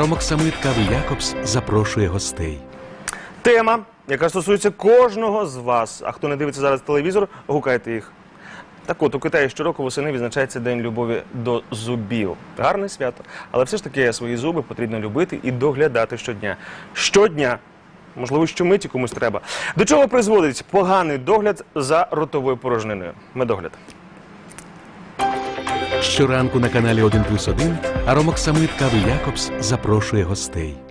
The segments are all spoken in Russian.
Ромоксамит Кави Якобс запрошує гостей. Тема, яка стосується кожного з вас. А хто не дивиться зараз телевізор, гукайте їх. Так от, у Китаї щороку восени відзначається День любові до зубів. Гарне свято. Але все ж таки свої зуби потрібно любити і доглядати щодня. Щодня. Можливо, щомиті комусь треба. До чого призводить поганий догляд за ротовою порожниною? Медогляд. Щоранку на каналі 1 плюс 1 Аромоксамит Кави Якобс запрошує гостей.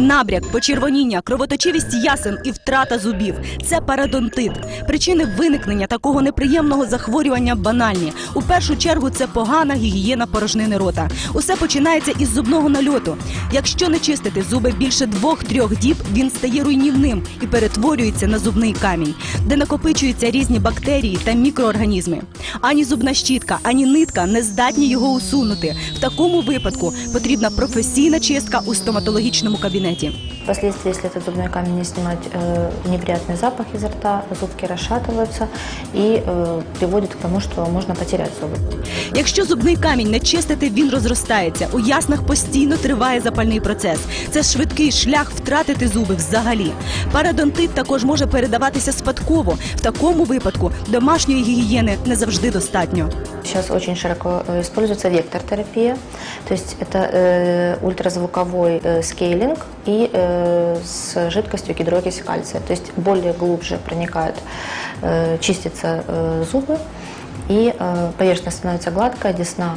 Набряк, почервоніння, кровоточивість ясен і втрата зубів це парадонтит. Причини виникнення такого неприємного захворювання банальні. У першу чергу це погана гігієна порожнини рота. Усе починається із зубного нальоту. Якщо не чистити зуби більше двох-трьох діб, він стає руйнівним і перетворюється на зубний камінь, де накопичуються різні бактерії та мікроорганізми. Ані зубна щітка, ані нитка не здатні його усунути. В такому випадку потрібна професійна чистка у стоматологічному кабінеті Впоследствии, если этот зубной камень не снимать, э, неприятный запах изо рта, зубки расшатываются и э, приводит к тому, что можно потерять зубы. Якщо зубний камінь не чистити, він розростається. У яснах постійно триває запальний процес. Це швидкий шлях втратити зуби взагалі. Парадонтит також може передаватися спадково. В такому випадку домашньої гігієни не завжди достатньо. Сейчас очень широко э, используется вектор-терапия, то есть это э, ультразвуковой э, скейлинг и э, с жидкостью гидрокиси кальция, то есть более глубже проникают, э, чистятся э, зубы, и э, поверхность становится гладкая, десна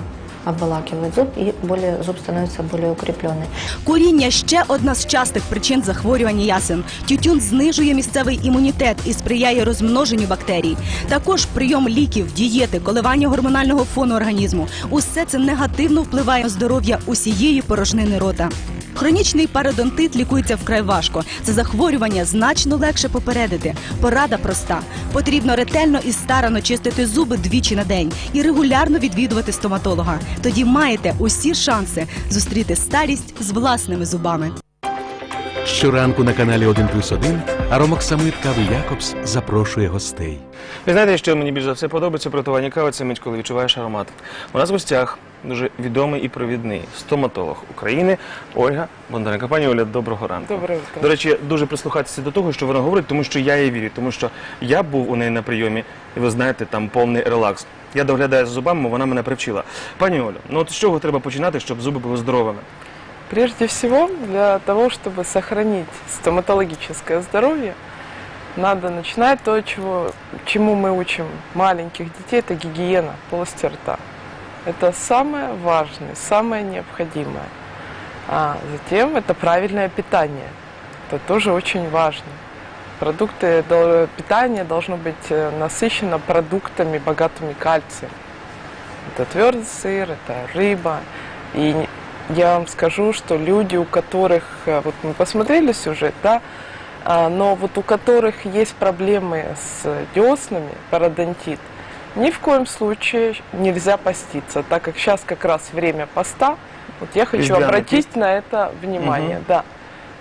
обволакивает зуб, и более, зуб становится более укрепленный. Куріння ще одна з частих причин захворювання ясен. Тютюн знижує місцевий імунітет і сприяє розмноженню бактерій. Також прийом ліків, дієти, коливання гормонального фону організму. Усе це негативно впливає на здоров'я усієї порожнини рота. Хронічний пародонтит лікується вкрай важко. Це захворювання значно легше попередити. Порада проста: потрібно ретельно і старано чистити зуби двічі на день і регулярно відвідувати стоматолога. Тоді маєте усі шанси зустріти старість з власними зубами. Щоранку на каналі 1 плюс 1 Аромоксамит Кави Якобс запрошує гостей. Ви знаєте, що мені більш за все подобається при готуванні кави, це мить, коли відчуваєш аромат. У нас в гостях дуже відомий і провідний стоматолог України Ольга Бондаренко. Пані Оля, доброго ранку. Доброго утра. До речі, дуже прислухатися до того, що вона говорить, тому що я їй вірю, тому що я був у неї на прийомі, і ви знаєте, там повний релакс. Я доглядаю за зубами, вона мене привчила. Пані Олю, ну от з чого треба починати, щоб зуби були здоровими? Прежде всего, для того, чтобы сохранить стоматологическое здоровье, надо начинать то, чего, чему мы учим маленьких детей, это гигиена полости рта. Это самое важное, самое необходимое. А затем это правильное питание. Это тоже очень важно. Продукты питания должно быть э, насыщено продуктами, богатыми кальцием. Это твердый сыр, это рыба. И я вам скажу, что люди, у которых, э, вот мы посмотрели сюжет, да, а, но вот у которых есть проблемы с деснами, пародонтит, ни в коем случае нельзя поститься, так как сейчас как раз время поста. Вот я хочу обратить на это внимание, Мгм. да.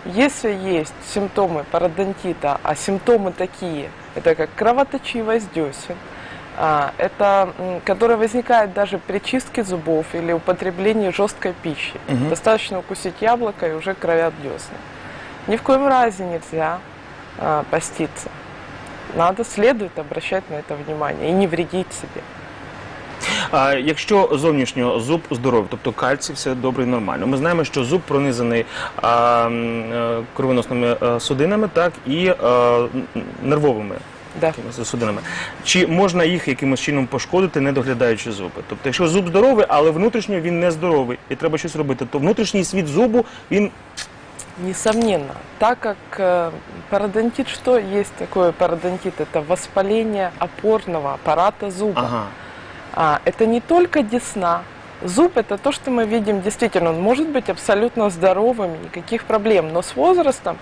Если есть симптомы пародонтита, а симптомы такие, это как кровоточивость десен, а, это, которая возникает даже при чистке зубов или употреблении жесткой пищи. Мгм. Достаточно укусить яблоко и уже кровят десны. Ни в коем разе нельзя а, поститься. Надо, следует обращать на это внимание и не вредить себе. А якщо зовнішньо зуб здоровий, тобто кальцій, все добре і нормально. Ми знаємо, що зуб пронизаний а, е, кровоносними е, судинами, так і е, нервовими Да. судинами. Чи можна їх якимось чином пошкодити, не доглядаючи зуби? Тобто, якщо зуб здоровий, але внутрішньо він не здоровий, і треба щось робити, то внутрішній світ зубу він Несомненно, так как э, пародонтит, что есть такое пародонтит? Это воспаление опорного аппарата зуба. ага. А, это не только десна. Зуб это то, что мы видим действительно. Он может быть абсолютно здоровым, никаких проблем. Но с возрастом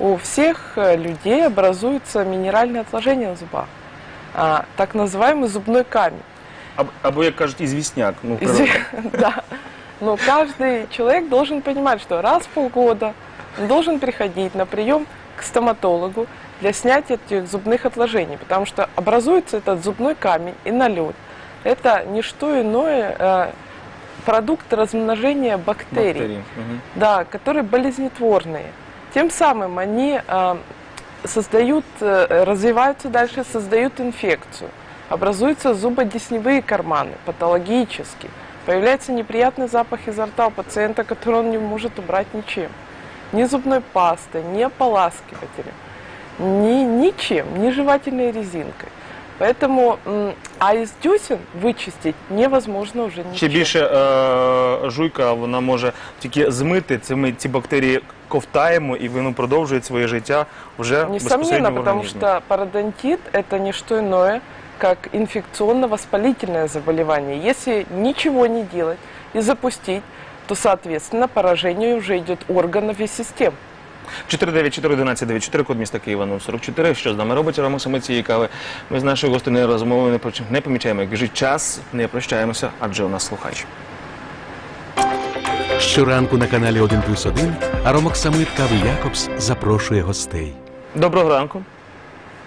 у всех э, людей образуется минеральное отложение на зубах. А, так называемый зубной камень. Або, або як кажуть, ізвісняк. Ну, Из- природа. Да. Но каждый человек должен понимать, что раз в полгода должен приходить на прием к стоматологу для снятия этих зубных отложений, потому что образуется этот зубной камень и налет. Это не что иное, э, продукт размножения бактерий. Бактерії. Мгм. Да, которые болезнетворные. Тем самым они а, создают, э, развиваются дальше, создают инфекцию. Образуются зубодесневые карманы, патологические. Появляется неприятный запах изо рта у пациента, который он не может убрать ничем Ни зубной пастой, ни ополаскивателем, ни ничем, ни жевательной резинкой. Поэтому, м, а из десен вычистить невозможно уже ничем. Ще більше е, жуйка вона може тільки змити. Це ми ці бактерії ковтаємо і воно продовжує своє життя вже Несомненно, безпосередньо в потому організмі. что пародонтит – это не что иное, как инфекционно-воспалительное заболевание. Если ничего не делать и запустить, то, соответственно, поражение уже идет органов и систем. 4941194, код міста Києва 044. Що з нами робить ранок саме цієї кави? Ми з нашою гостиною розмови не, поч- не помічаємо. Як біжить час, не прощаємося, адже у нас слухач. Щоранку на каналі 1 плюс 1 Аромок Самит Кави Якобс запрошує гостей. Доброго ранку.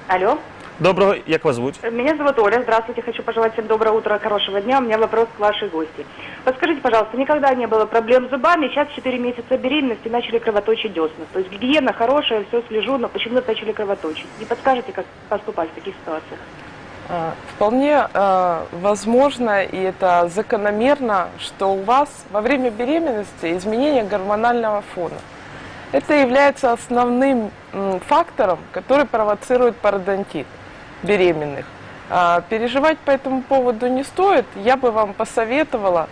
Алло, Доброго, як вас звуть? меня зовут Оля. Здравствуйте, хочу пожелать всем доброго утра, хорошего дня. У меня вопрос к вашей гости. Подскажите, пожалуйста, никогда не было проблем с зубами, сейчас 4 месяца беременности начали кровоточить десна. То есть гигиена хорошая, все слежу, но почему-то начали кровоточить. Не подскажете, как поступать в таких ситуациях? А, Вполне а, возможно, и это закономерно, что у вас во время беременности изменение гормонального фона. Это является основным м, фактором, который провоцирует пародонтит беременных. А, Переживать по этому поводу не стоит. Я бы вам посоветовала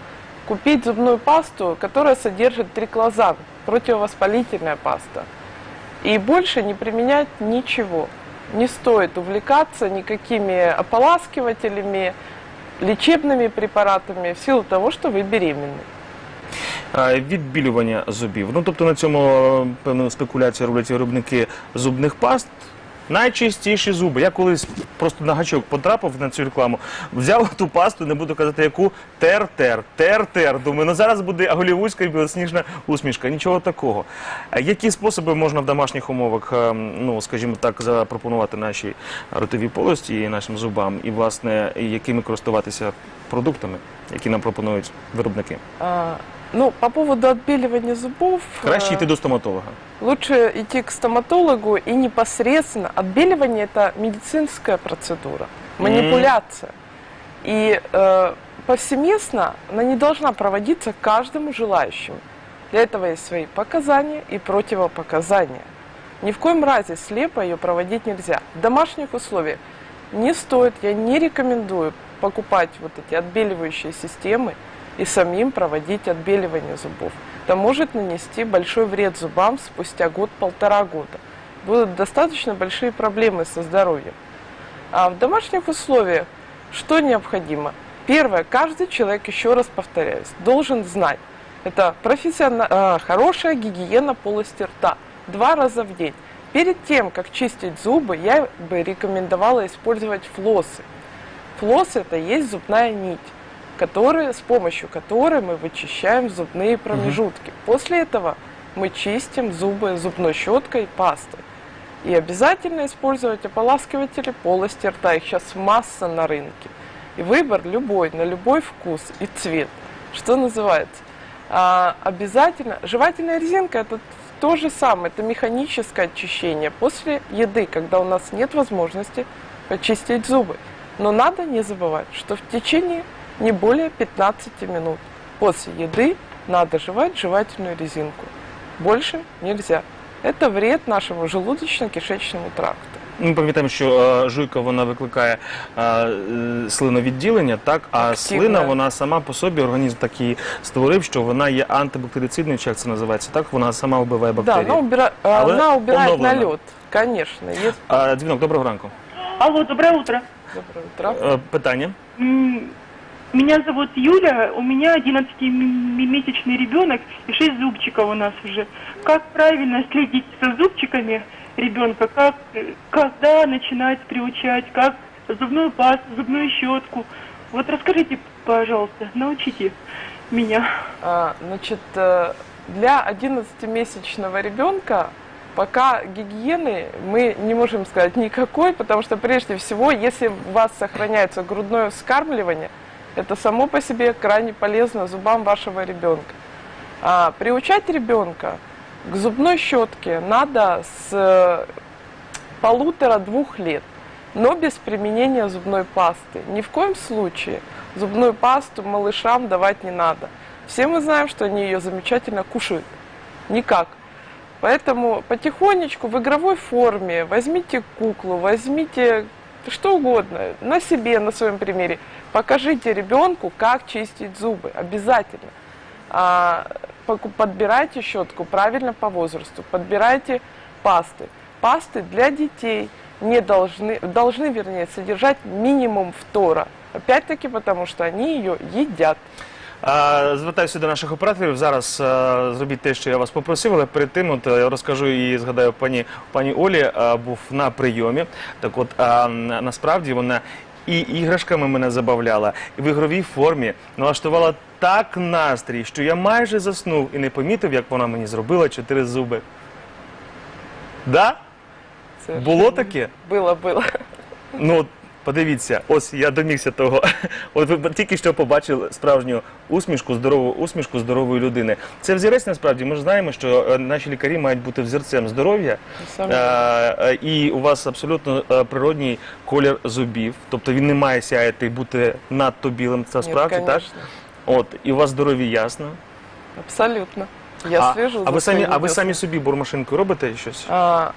купить зубную пасту, которая содержит триклозан, противовоспалительная паста. И больше не применять ничего. Не стоит увлекаться никакими ополаскивателями, лечебными препаратами в силу того, что вы беременны. Е, Відбілювання зубів. Ну тобто на цьому е, певну спекуляцію роблять виробники зубних паст. Найчистіші зуби. Я колись просто на гачок потрапив на цю рекламу, взяв ту пасту, не буду казати, яку тер-тер, тер-тер. Думаю, ну зараз буде голівудська і білосніжна усмішка. Нічого такого. Які способи можна в домашніх умовах, е, ну скажімо так, запропонувати нашій ротовій полості і нашим зубам, і власне якими користуватися продуктами, які нам пропонують виробники? Ну, по поводу отбеливания зубов, Краще э, йти до стоматолога. лучше идти к стоматологу и непосредственно. Отбеливание – это медицинская процедура, манипуляция. И э, повсеместно она не должна проводиться каждому желающему. Для этого есть свои показания и противопоказания. Ни в коем разе слепо ее проводить нельзя. В домашних условиях не стоит, я не рекомендую покупать вот эти отбеливающие системы и самим проводить отбеливание зубов. Это может нанести большой вред зубам спустя год-полтора года. Будут достаточно большие проблемы со здоровьем. А в домашних условиях что необходимо? Первое, каждый человек, еще раз повторяюсь, должен знать, это профессиона- а, хорошая гигиена полости рта два раза в день. Перед тем, как чистить зубы, я бы рекомендовала использовать флоссы. Флосс это есть зубная нить, которая, с помощью которой мы вычищаем зубные промежутки. После этого мы чистим зубы зубной щеткой и пастой. И обязательно использовать ополаскиватели полости рта. Их сейчас масса на рынке. И выбор любой, на любой вкус и цвет. Что называется. А, обязательно. Жевательная резинка это то же самое. Это механическое очищение после еды, когда у нас нет возможности почистить зубы. Но надо не забывать, что в течение не более 15 минут после еды надо жевать жевательную резинку. Больше нельзя. Это вред нашему желудочно-кишечному тракту. Ми пам'ятаємо, що е, жуйка вона викликає е, е, слиновідділення, так а Активне. слина вона сама по собі організм такий створив, що вона є антибактерицидною, чи як це називається, так вона сама вбиває Да, бактерії. она, убира- Але она убирает обновлена. налет. Конечно. Есть... А, дзвінок, доброго ранку. Алло, доброе утро. Доброе утро. Е, питання. М, Меня зовут Юля, у меня 11-месячный ребенок и 6 зубчиков у нас уже. Как правильно следить за зубчиками ребенка? Как, когда начинать приучать? Как зубную пасту, зубную щетку? Вот расскажите, пожалуйста, научите меня. А, Значит, э, для 11-месячного ребенка пока гигиены мы не можем сказать никакой, потому что прежде всего, если у вас сохраняется грудное вскармливание, Это само по себе крайне полезно зубам вашего ребенка. А, приучать ребенка к зубной щетке надо с э, полутора-двух лет, но без применения зубной пасты. Ни в коем случае зубную пасту малышам давать не надо. Все мы знаем, что они ее замечательно кушают. Никак. Поэтому потихонечку в игровой форме возьмите куклу, возьмите что угодно, на себе, на своем примере. Покажите ребенку, как чистить зубы. Обязательно. А, поку- подбирайте щетку правильно по возрасту, подбирайте пасты. Пасты для детей не должны, должны, вернее, содержать минимум фтора. Опять-таки, потому что они ее едят. А, звертаюся до наших операторів. Зараз а, зробіть те, що я вас попросив, але перед тим от, я розкажу і згадаю пані, пані Олі а, був на прийомі. Так от а, на- насправді вона і іграшками мене забавляла, і в ігровій формі налаштувала так настрій, що я майже заснув і не помітив, як вона мені зробила чотири зуби. Да? Це Було таке? Было, было. Ну, подивіться, ось я домігся того. От ви тільки що побачили справжню усмішку, здорову усмішку здорової людини. Це взірець насправді. Ми ж знаємо, що е, наші лікарі мають бути взірцем здоров'я. Е, І у вас абсолютно е, природній колір зубів, тобто він не має сяяти і бути надто білим. Це Нет, справді так. От і у вас здорові ясно. Абсолютно. Я а, слежу а ви самі, а ви самі собі бормашинкою робите щось? А,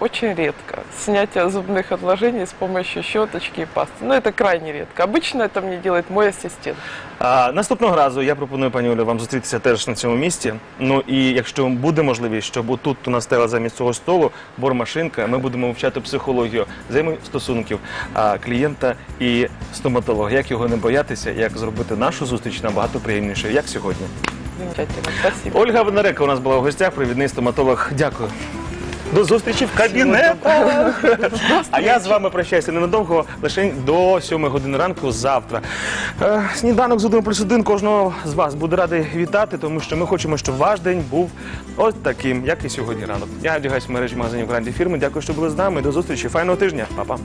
очень редко. Снятие зубных отложений с помощью щеточки и пасты. Но это крайне редко. Обычно это мне делает мой ассистент. А, наступного разу я пропоную пані Олю вам зустрітися теж на цьому місці. Ну і якщо буде можливість, щоб отут у нас стояла замість цього столу бормашинка, ми будемо вивчати психологію взаємостосунків а, клієнта і стоматолога. Як його не боятися, як зробити нашу зустріч набагато приємнішою, як сьогодні. Замечательно. Спасибо. Ольга Венерека у нас була в гостях, провідний стоматолог. Дякую. До зустрічі в кабінетах. А я з вами прощаюся ненадовго, лише до 7 години ранку завтра. Е, Сніданок з 1 плюс 1 кожного з вас буде радий вітати, тому що ми хочемо, щоб ваш день був ось таким, як і сьогодні ранок. Я одягаюсь в мережі магазинів гранді фірми. Дякую, що були з нами. До зустрічі. Файного тижня. Па-па.